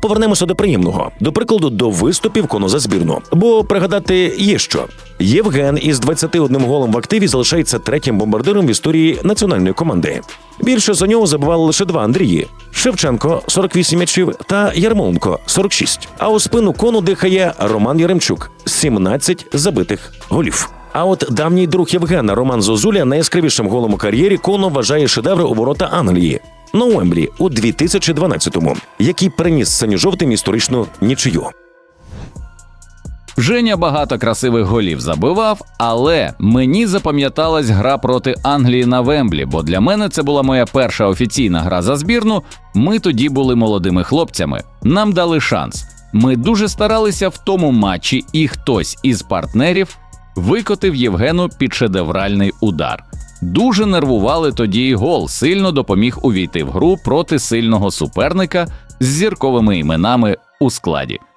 Повернемося до приємного, до прикладу, до виступів кону за збірну. Бо пригадати є що. Євген із 21 голом в активі залишається третім бомбардиром в історії національної команди. Більше за нього забивали лише два Андрії: Шевченко 48 м'ячів та Ярмоленко 46. А у спину кону дихає Роман Яремчук 17 забитих голів. А от давній друг Євгена Роман Зозуля найяскравішим голом у кар'єрі коно вважає шедеври у ворота Англії на Уемблі у 2012-му, який приніс синьо-жовтим історичну нічию. Женя багато красивих голів забивав, але мені запам'яталась гра проти Англії на Вемблі, бо для мене це була моя перша офіційна гра за збірну. Ми тоді були молодими хлопцями. Нам дали шанс. Ми дуже старалися в тому матчі, і хтось із партнерів викотив Євгену під шедевральний удар. Дуже нервували тоді і гол, сильно допоміг увійти в гру проти сильного суперника з зірковими іменами у складі.